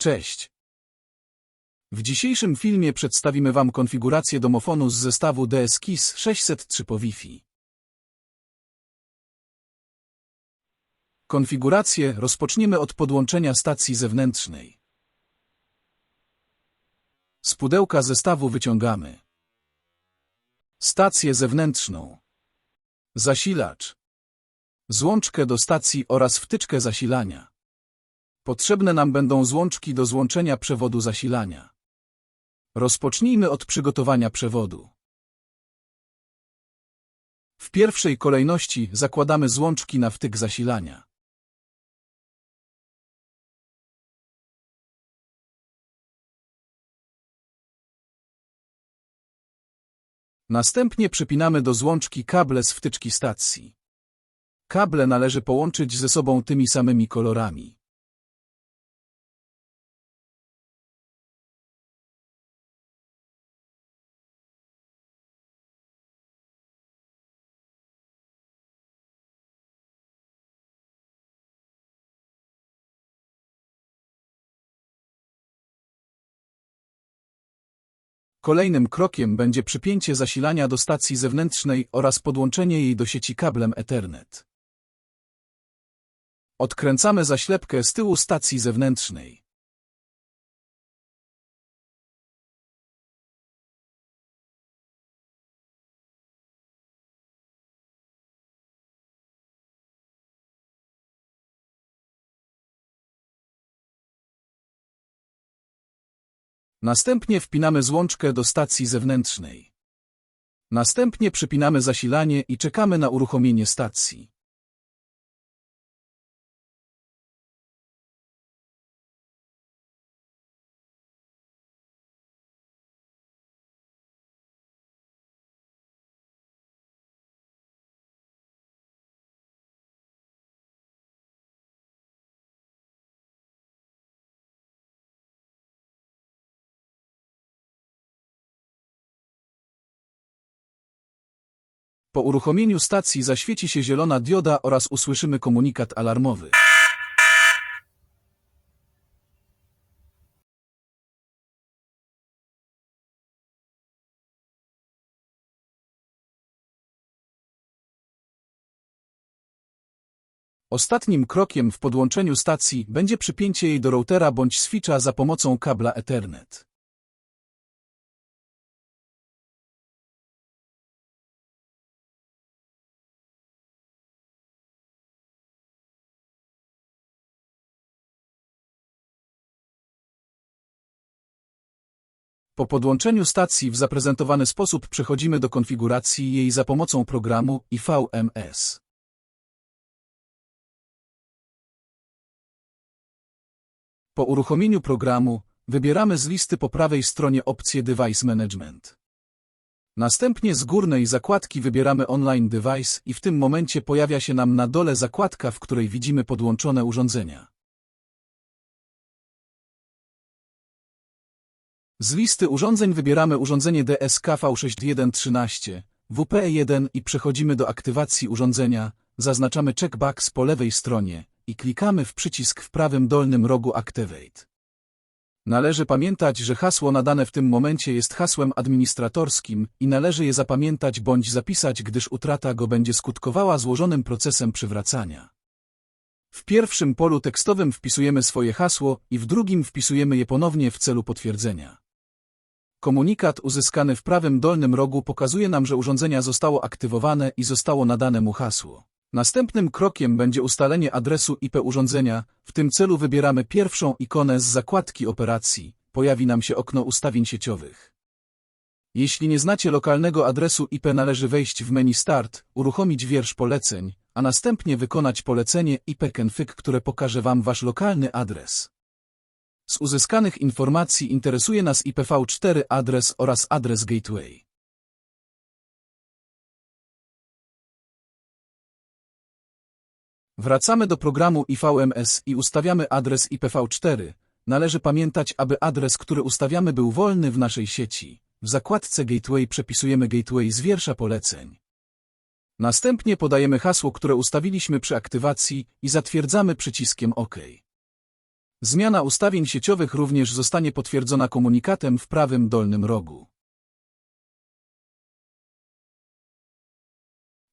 Cześć. W dzisiejszym filmie przedstawimy Wam konfigurację domofonu z zestawu DS-KIS 603 po Wi-Fi. Konfigurację rozpoczniemy od podłączenia stacji zewnętrznej. Z pudełka zestawu wyciągamy stację zewnętrzną, zasilacz, złączkę do stacji oraz wtyczkę zasilania. Potrzebne nam będą złączki do złączenia przewodu zasilania. Rozpocznijmy od przygotowania przewodu. W pierwszej kolejności zakładamy złączki na wtyk zasilania. Następnie przypinamy do złączki kable z wtyczki stacji. Kable należy połączyć ze sobą tymi samymi kolorami. Kolejnym krokiem będzie przypięcie zasilania do stacji zewnętrznej oraz podłączenie jej do sieci kablem Ethernet. Odkręcamy zaślepkę z tyłu stacji zewnętrznej. Następnie wpinamy złączkę do stacji zewnętrznej. Następnie przypinamy zasilanie i czekamy na uruchomienie stacji. Po uruchomieniu stacji zaświeci się zielona dioda oraz usłyszymy komunikat alarmowy. Ostatnim krokiem w podłączeniu stacji będzie przypięcie jej do routera bądź switcha za pomocą kabla Ethernet. Po podłączeniu stacji w zaprezentowany sposób przechodzimy do konfiguracji jej za pomocą programu IVMS. Po uruchomieniu programu wybieramy z listy po prawej stronie opcję Device Management. Następnie z górnej zakładki wybieramy Online Device i w tym momencie pojawia się nam na dole zakładka, w której widzimy podłączone urządzenia. Z listy urządzeń wybieramy urządzenie DSK V6113, WPE1 i przechodzimy do aktywacji urządzenia, zaznaczamy checkbox po lewej stronie i klikamy w przycisk w prawym dolnym rogu Activate. Należy pamiętać, że hasło nadane w tym momencie jest hasłem administratorskim i należy je zapamiętać bądź zapisać, gdyż utrata go będzie skutkowała złożonym procesem przywracania. W pierwszym polu tekstowym wpisujemy swoje hasło i w drugim wpisujemy je ponownie w celu potwierdzenia. Komunikat uzyskany w prawym dolnym rogu pokazuje nam, że urządzenie zostało aktywowane i zostało nadane mu hasło. Następnym krokiem będzie ustalenie adresu IP urządzenia. W tym celu wybieramy pierwszą ikonę z zakładki operacji. Pojawi nam się okno ustawień sieciowych. Jeśli nie znacie lokalnego adresu IP należy wejść w menu Start, uruchomić wiersz poleceń, a następnie wykonać polecenie ipconfig, które pokaże Wam Wasz lokalny adres. Z uzyskanych informacji interesuje nas IPv4 adres oraz adres gateway. Wracamy do programu IVMS i ustawiamy adres IPv4. Należy pamiętać, aby adres, który ustawiamy był wolny w naszej sieci. W zakładce Gateway przepisujemy Gateway z wiersza poleceń. Następnie podajemy hasło, które ustawiliśmy przy aktywacji i zatwierdzamy przyciskiem OK. Zmiana ustawień sieciowych również zostanie potwierdzona komunikatem w prawym dolnym rogu.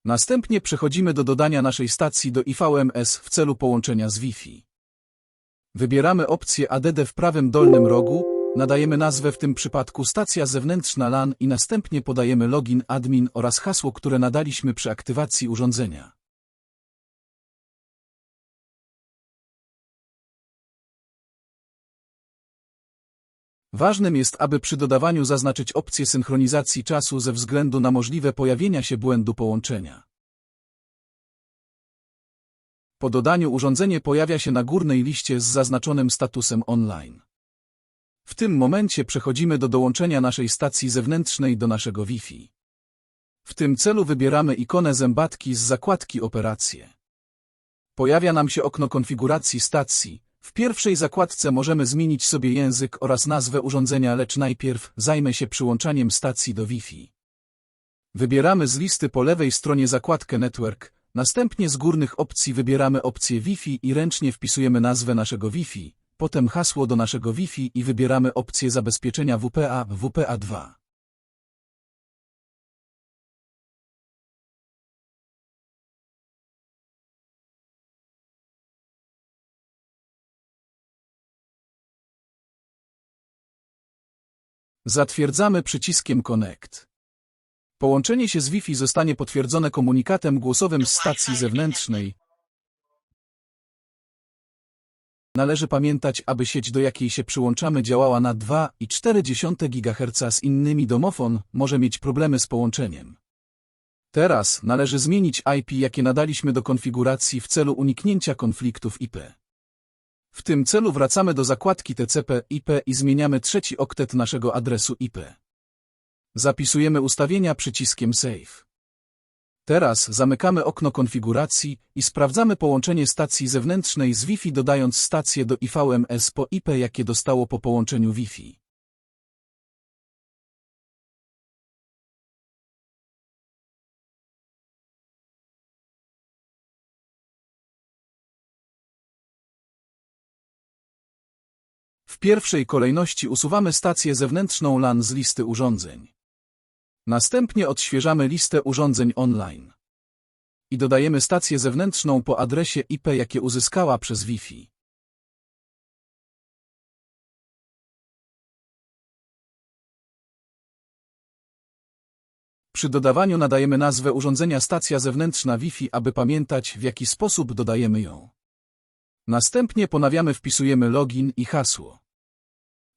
Następnie przechodzimy do dodania naszej stacji do IVMS w celu połączenia z Wi-Fi. Wybieramy opcję ADD w prawym dolnym rogu, nadajemy nazwę w tym przypadku stacja zewnętrzna LAN i następnie podajemy login admin oraz hasło, które nadaliśmy przy aktywacji urządzenia. Ważnym jest, aby przy dodawaniu zaznaczyć opcję synchronizacji czasu ze względu na możliwe pojawienia się błędu połączenia. Po dodaniu urządzenie pojawia się na górnej liście z zaznaczonym statusem online. W tym momencie przechodzimy do dołączenia naszej stacji zewnętrznej do naszego Wi-Fi. W tym celu wybieramy ikonę zębatki z zakładki Operacje. Pojawia nam się okno konfiguracji stacji. W pierwszej zakładce możemy zmienić sobie język oraz nazwę urządzenia, lecz najpierw zajmę się przyłączaniem stacji do Wi-Fi. Wybieramy z listy po lewej stronie zakładkę Network, następnie z górnych opcji wybieramy opcję Wi-Fi i ręcznie wpisujemy nazwę naszego Wi-Fi, potem hasło do naszego Wi-Fi i wybieramy opcję zabezpieczenia WPA WPA2. Zatwierdzamy przyciskiem Connect. Połączenie się z Wi-Fi zostanie potwierdzone komunikatem głosowym z stacji zewnętrznej. Należy pamiętać, aby sieć do jakiej się przyłączamy działała na 2,4 GHz z innymi domofon może mieć problemy z połączeniem. Teraz należy zmienić IP, jakie nadaliśmy do konfiguracji w celu uniknięcia konfliktów IP. W tym celu wracamy do zakładki TCP/IP i zmieniamy trzeci oktet naszego adresu IP. Zapisujemy ustawienia przyciskiem Save. Teraz zamykamy okno konfiguracji i sprawdzamy połączenie stacji zewnętrznej z Wi-Fi dodając stację do IVMS po IP jakie dostało po połączeniu Wi-Fi. W pierwszej kolejności usuwamy stację zewnętrzną LAN z listy urządzeń. Następnie odświeżamy listę urządzeń online. I dodajemy stację zewnętrzną po adresie IP, jakie uzyskała przez Wi-Fi. Przy dodawaniu nadajemy nazwę urządzenia stacja zewnętrzna Wi-Fi, aby pamiętać, w jaki sposób dodajemy ją. Następnie ponawiamy wpisujemy login i hasło.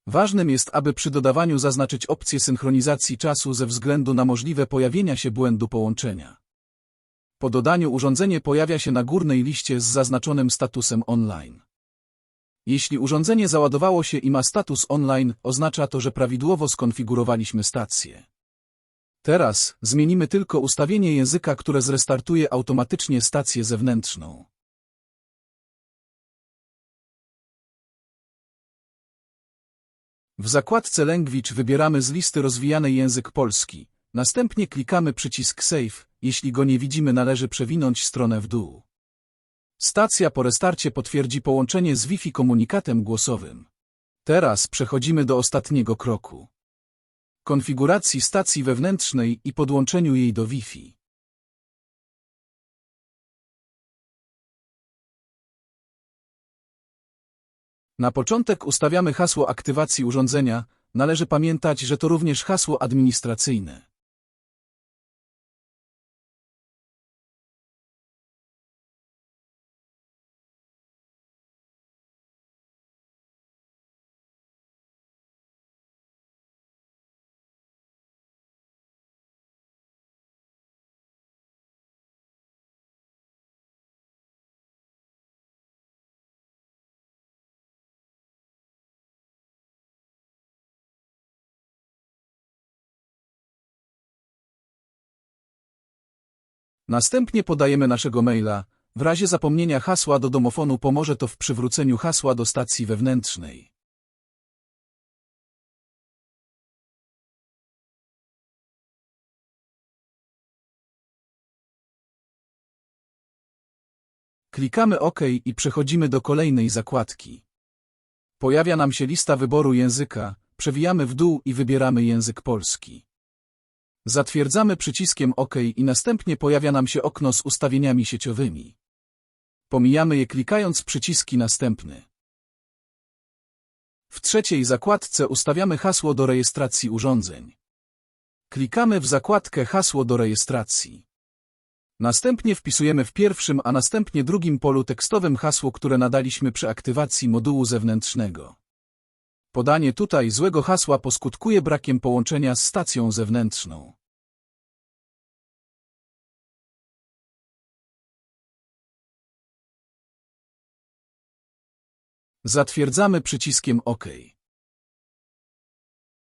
Ważnym jest, aby przy dodawaniu zaznaczyć opcję synchronizacji czasu ze względu na możliwe pojawienia się błędu połączenia. Po dodaniu urządzenie pojawia się na górnej liście z zaznaczonym statusem online. Jeśli urządzenie załadowało się i ma status online, oznacza to, że prawidłowo skonfigurowaliśmy stację. Teraz zmienimy tylko ustawienie języka, które zrestartuje automatycznie stację zewnętrzną. W zakładce Language wybieramy z listy rozwijany język polski. Następnie klikamy przycisk Save. Jeśli go nie widzimy, należy przewinąć stronę w dół. Stacja po restarcie potwierdzi połączenie z Wi-Fi komunikatem głosowym. Teraz przechodzimy do ostatniego kroku. Konfiguracji stacji wewnętrznej i podłączeniu jej do Wi-Fi. Na początek ustawiamy hasło aktywacji urządzenia. Należy pamiętać, że to również hasło administracyjne. Następnie podajemy naszego maila. W razie zapomnienia hasła do domofonu pomoże to w przywróceniu hasła do stacji wewnętrznej. Klikamy OK i przechodzimy do kolejnej zakładki. Pojawia nam się lista wyboru języka, przewijamy w dół i wybieramy język polski. Zatwierdzamy przyciskiem OK i następnie pojawia nam się okno z ustawieniami sieciowymi. Pomijamy je klikając przyciski następny. W trzeciej zakładce ustawiamy hasło do rejestracji urządzeń. Klikamy w zakładkę Hasło do rejestracji. Następnie wpisujemy w pierwszym, a następnie drugim polu tekstowym hasło, które nadaliśmy przy aktywacji modułu zewnętrznego. Podanie tutaj złego hasła poskutkuje brakiem połączenia z stacją zewnętrzną. Zatwierdzamy przyciskiem OK.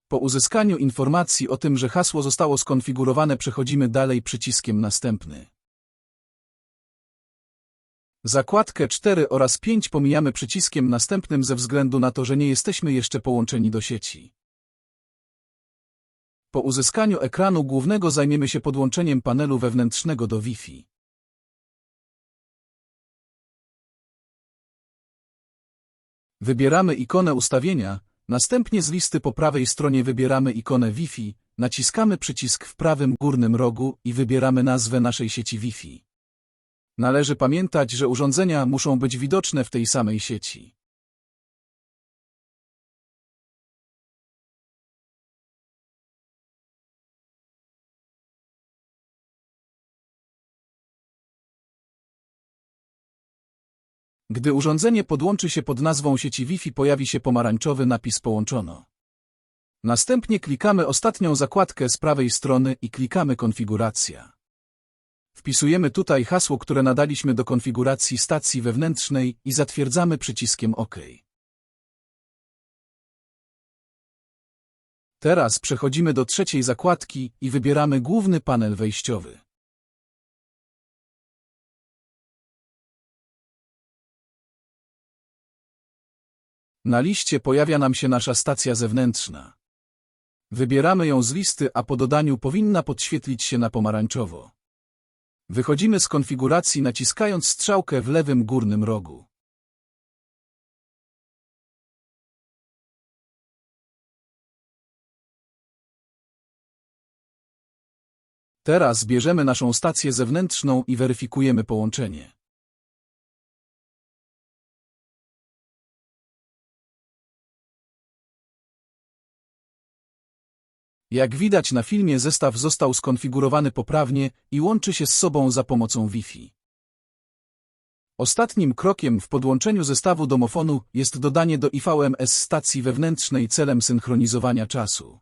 Po uzyskaniu informacji o tym, że hasło zostało skonfigurowane przechodzimy dalej przyciskiem następny. Zakładkę 4 oraz 5 pomijamy przyciskiem następnym ze względu na to, że nie jesteśmy jeszcze połączeni do sieci. Po uzyskaniu ekranu głównego zajmiemy się podłączeniem panelu wewnętrznego do Wi-Fi. Wybieramy ikonę ustawienia, następnie z listy po prawej stronie wybieramy ikonę Wi-Fi, naciskamy przycisk w prawym górnym rogu i wybieramy nazwę naszej sieci Wi-Fi. Należy pamiętać, że urządzenia muszą być widoczne w tej samej sieci. Gdy urządzenie podłączy się pod nazwą sieci Wi-Fi pojawi się pomarańczowy napis Połączono. Następnie klikamy ostatnią zakładkę z prawej strony i klikamy Konfiguracja. Wpisujemy tutaj hasło, które nadaliśmy do konfiguracji stacji wewnętrznej i zatwierdzamy przyciskiem OK. Teraz przechodzimy do trzeciej zakładki i wybieramy główny panel wejściowy. Na liście pojawia nam się nasza stacja zewnętrzna. Wybieramy ją z listy, a po dodaniu powinna podświetlić się na pomarańczowo. Wychodzimy z konfiguracji naciskając strzałkę w lewym górnym rogu. Teraz bierzemy naszą stację zewnętrzną i weryfikujemy połączenie. Jak widać na filmie zestaw został skonfigurowany poprawnie i łączy się z sobą za pomocą Wi-Fi. Ostatnim krokiem w podłączeniu zestawu domofonu jest dodanie do IVMS stacji wewnętrznej celem synchronizowania czasu.